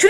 Should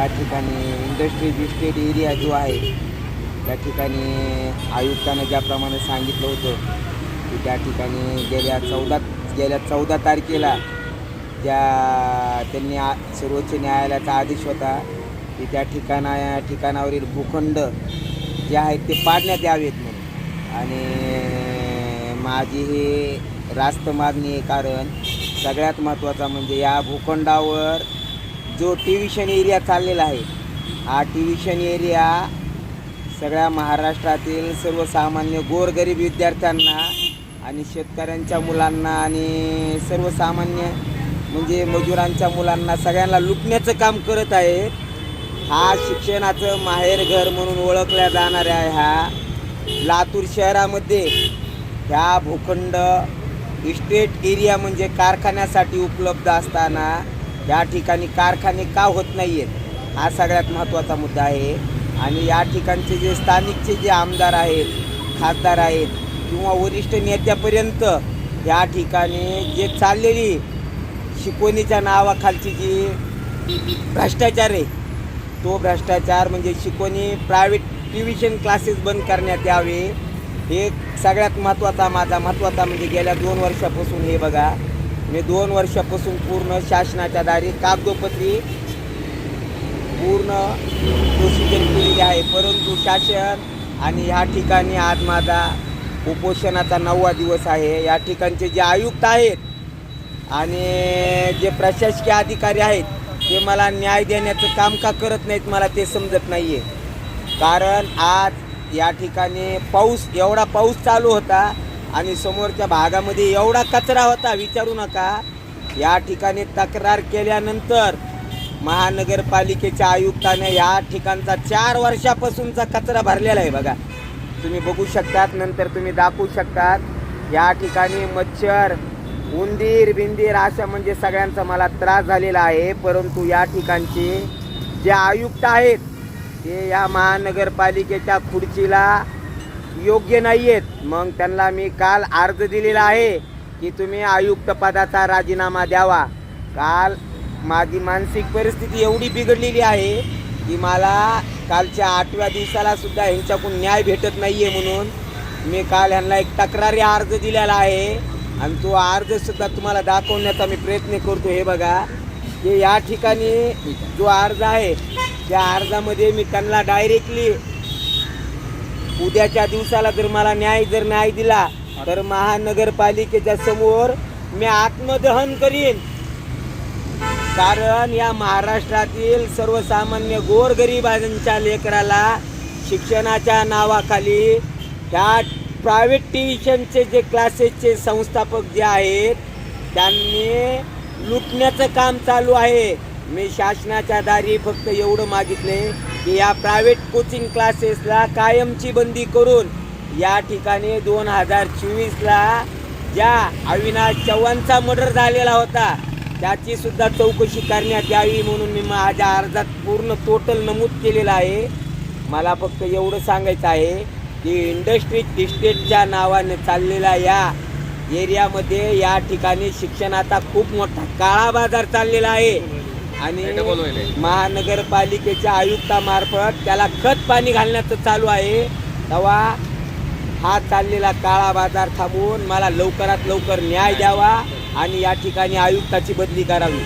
त्या ठिकाणी industries estate area जो आहे त्या ठिकाणी आयुक्तानं ज्याप्रमाणे सांगितलं होतं की त्या ठिकाणी गेल्या चौदा गेल्या चौदा तारखेला ज्या त्यांनी आ सर्वोच्च न्यायालयाचा आदेश होता की त्या ठिकाणा ठिकाणावरील भूखंड जे आहेत ते पाडण्यात यावेत म्हणून. आणि माझी हे रास्त मागणी आहे कारण सगळ्यात महत्त्वाचा म्हणजे या भूखंडावर जो टिव्हिशन एरिया चाललेला आहे हा टिव्हिशन एरिया सगळ्या महाराष्ट्रातील सर्वसामान्य गोरगरीब विद्यार्थ्यांना आणि शेतकऱ्यांच्या मुलांना आणि सर्वसामान्य म्हणजे मजुरांच्या मुलांना सगळ्यांना लुटण्याचं काम करत आहे. हा शिक्षणाचं माहेरघर म्हणून ओळखल्या जाणाऱ्या ह्या लातूर शहरामध्ये ह्या भूखंड इस्टेट एरिया म्हणजे कारखान्यासाठी उपलब्ध असताना या ठिकाणी कारखाने का होत नाही आहेत हा सगळ्यात महत्त्वाचा मुद्दा आहे. आणि या ठिकाणचे जे स्थानिकचे जे आमदार आहेत खासदार आहेत किंवा वरिष्ठ नेत्यापर्यंत या ठिकाणी जे चाललेली शिकवणीच्या नावाखालची जी भ्रष्टाचार आहे तो भ्रष्टाचार म्हणजे शिकवणी प्रायव्हेट ट्युशन क्लासेस बंद करण्यात यावे. हे सगळ्यात महत्त्वाचा माझा महत्त्वाचा म्हणजे गेल्या दोन वर्षापासून हे बघा. मी दोन वर्षापासून पूर्ण शासनाच्या दारी कागदोपत्री पूर्ण प्रोसिजर केलेली आहे. परंतु शासन आणि ह्या ठिकाणी आज माझा उपोषणाचा नववा दिवस आहे. या ठिकाणचे जे आयुक्त आहेत आणि जे प्रशासकीय अधिकारी आहेत ते मला न्याय देण्याचं काम का करत नाहीत मला ते समजत नाही आहे कारण आज या ठिकाणी पाऊस एवढा पाऊस चालू होता आणि समोरच्या भागामध्ये एवढा कचरा होता विचारू नका. या ठिकाणी तक्रार केल्यानंतर महानगरपालिकेच्या आयुक्ताने या ठिकाणचा चार वर्षापासूनचा कचरा भरलेला आहे बघा. तुम्ही बघू शकतात नंतर तुम्ही दाखवू शकतात. या ठिकाणी मच्छर उंदीर बिंदीर अशा म्हणजे सगळ्यांचा मला त्रास झालेला आहे. परंतु या ठिकाणचे जे आयुक्त आहेत ते या महानगरपालिकेच्या खुर्चीला योग्य नाही आहेत मग त्यांना मी काल अर्ज दिलेला आहे की तुम्ही आयुक्त पदाचा राजीनामा द्यावा. काल माझी मानसिक परिस्थिती एवढी बिघडलेली आहे की मला कालच्या आठव्या दिवसाला सुद्धा ह्यांच्याकडून न्याय भेटत नाही आहे म्हणून मी काल ह्यांना एक तक्रारी अर्ज दिलेला आहे आणि तो अर्ज सुद्धा तुम्हाला दाखवण्याचा मी प्रयत्न करतो. हे बघा की या ठिकाणी जो अर्ज आहे त्या अर्जामध्ये मी त्यांना डायरेक्टली उद्याच्या दिवसाला जर मला न्याय जर न्याय दिला तर महानगरपालिकेच्या समोर मी आत्मदहन करीन. कारण या महाराष्ट्रातील सर्वसामान्य गोरगरिबांच्या लेकराला शिक्षणाच्या नावाखाली ह्या प्रायव्हेट ट्युशनचे जे क्लासेसचे संस्थापक जे आहेत त्यांनी लुटण्याचं काम चालू आहे. मी शासनाच्या दारी फक्त एवढं मागितले की या प्रायव्हेट कोचिंग क्लासेसला कायमची बंदी करून या ठिकाणी दोन हजार चोवीसला ज्या अविनाश चव्हाणचा मर्डर झालेला होता त्याची सुद्धा चौकशी करण्यात यावी म्हणून मी माझ्या अर्जात पूर्ण टोटल नमूद केलेलं आहे. मला फक्त एवढं सांगायचं आहे की इंडस्ट्री इस्टेटच्या नावाने चाललेला या एरियामध्ये या ठिकाणी शिक्षणाचा खूप मोठा काळा बाजार चाललेला आहे. आणि महानगरपालिकेच्या आयुक्तामार्फत त्याला खत पाणी घालण्याचं चालू आहे. तेव्हा हा चाललेला काळा बाजार थांबवून मला लवकरात लवकर न्याय द्यावा आणि या ठिकाणी आयुक्ताची बदली करावी.